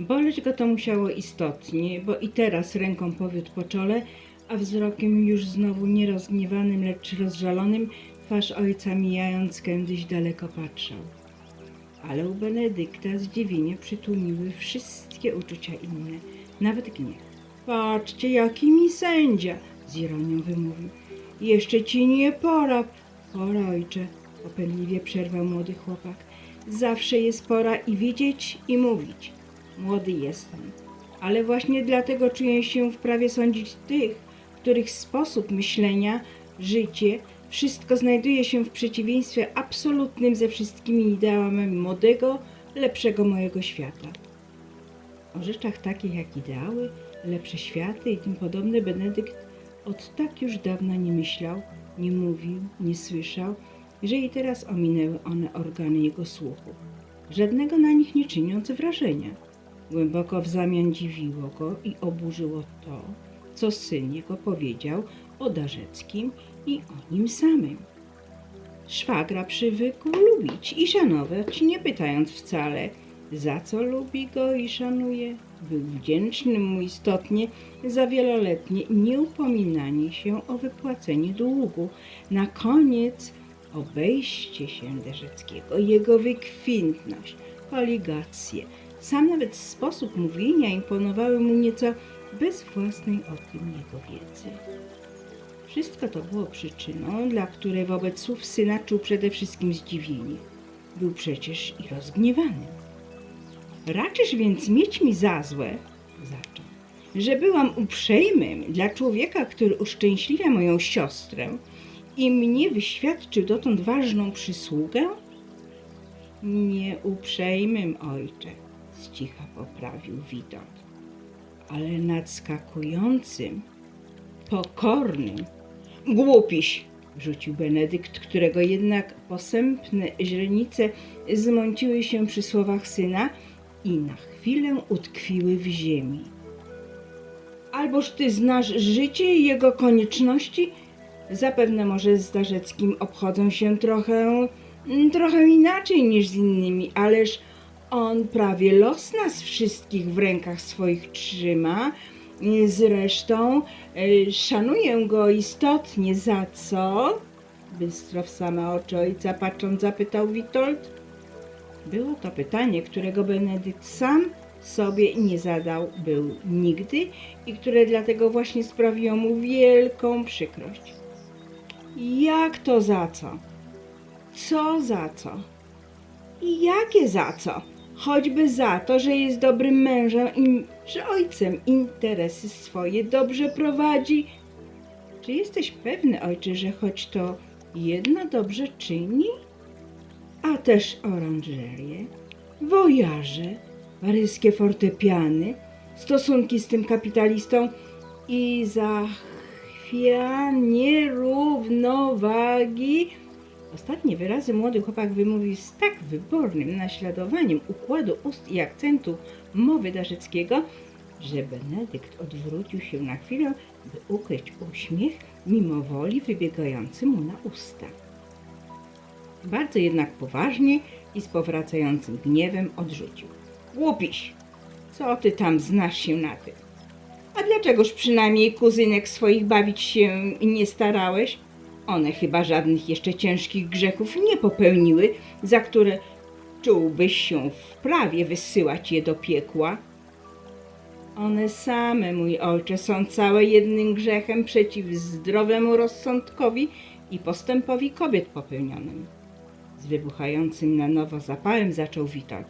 Boleć go to musiało istotnie, bo i teraz ręką powiódł po czole, a wzrokiem już znowu nie rozgniewanym, lecz rozżalonym twarz ojca mijając kiedyś daleko patrzał. Ale u Benedykta zdziwienie przytłumiły wszystkie uczucia inne, nawet gniew. Patrzcie, jaki mi sędzia, z ironią wymówił. Jeszcze ci nie pora. Pora, ojcze, popędliwie przerwał młody chłopak. Zawsze jest pora i widzieć, i mówić. Młody jestem, ale właśnie dlatego czuję się w prawie sądzić tych, których sposób myślenia, życie, wszystko znajduje się w przeciwieństwie absolutnym ze wszystkimi ideałami młodego, lepszego mojego świata. O rzeczach takich jak ideały, lepsze światy i tym podobne Benedykt od tak już dawna nie myślał, nie mówił, nie słyszał, że i teraz ominęły one organy jego słuchu, żadnego na nich nie czyniąc wrażenia. Głęboko w zamian dziwiło go i oburzyło to, co syn jego powiedział o Darzeckim i o nim samym. Szwagra przywykł lubić i szanować, nie pytając wcale, za co lubi go i szanuje. Był wdzięczny mu istotnie za wieloletnie nieupominanie się o wypłacenie długu. Na koniec obejście się Derzeckiego, jego wykwintność, koligacje, sam nawet sposób mówienia imponowały mu nieco bez własnej o tym jego wiedzy. Wszystko to było przyczyną, dla której wobec słów syna czuł przede wszystkim zdziwienie. Był przecież i rozgniewany. Raczysz więc mieć mi za złe, zaczął, że byłam uprzejmym dla człowieka, który uszczęśliwia moją siostrę i mnie wyświadczył dotąd ważną przysługę? Nie uprzejmym, ojcze, z cicha poprawił Witold, ale nadskakującym, pokornym. Głupiś, rzucił Benedykt, którego jednak posępne źrenice zmąciły się przy słowach syna i na chwilę utkwiły w ziemi. Alboż ty znasz życie i jego konieczności? Zapewne może z Darzeckim obchodzą się trochę, trochę inaczej niż z innymi, ależ on prawie los nas wszystkich w rękach swoich trzyma. Zresztą e, szanuję go istotnie za co? Bystro w same oczy ojca patrząc zapytał Witold. Było to pytanie, którego Benedykt sam sobie nie zadał był nigdy i które dlatego właśnie sprawiło mu wielką przykrość. Jak to za co? Co za co? I jakie za co? Choćby za to, że jest dobrym mężem i że ojcem interesy swoje dobrze prowadzi. Czy jesteś pewny, ojcze, że choć to jedno dobrze czyni? A też oranżerie, wojarze, paryskie fortepiany, stosunki z tym kapitalistą i zachwianie równowagi. Ostatnie wyrazy młody chłopak wymówił z tak wybornym naśladowaniem układu ust i akcentu mowy Darzeckiego, że Benedykt odwrócił się na chwilę, by ukryć uśmiech mimo woli wybiegający mu na usta. Bardzo jednak poważnie i z powracającym gniewem odrzucił. Głupiś, co ty tam znasz się na tym? A dlaczegoż przynajmniej kuzynek swoich bawić się nie starałeś? One chyba żadnych jeszcze ciężkich grzechów nie popełniły, za które czułbyś się w prawie wysyłać je do piekła. One same, mój ojcze, są całe jednym grzechem przeciw zdrowemu rozsądkowi i postępowi kobiet popełnionym. Z wybuchającym na nowo zapałem zaczął Witold.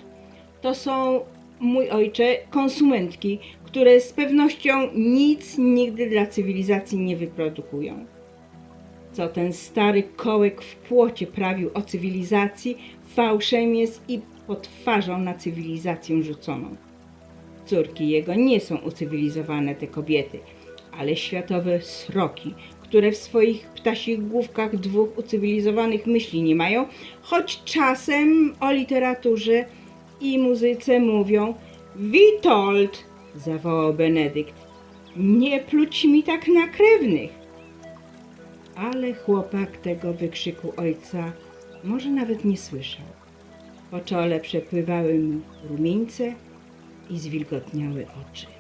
To są, mój ojcze, konsumentki, które z pewnością nic nigdy dla cywilizacji nie wyprodukują. Co ten stary kołek w płocie prawił o cywilizacji, fałszem jest i potwarzą na cywilizację rzuconą. Córki jego nie są ucywilizowane te kobiety, ale światowe sroki, które w swoich ptasich główkach dwóch ucywilizowanych myśli nie mają, choć czasem o literaturze i muzyce mówią Witold, zawołał Benedykt, nie pluć mi tak na krewnych. Ale chłopak tego wykrzyku ojca może nawet nie słyszał. Po czole przepływały mu rumieńce i zwilgotniałe oczy.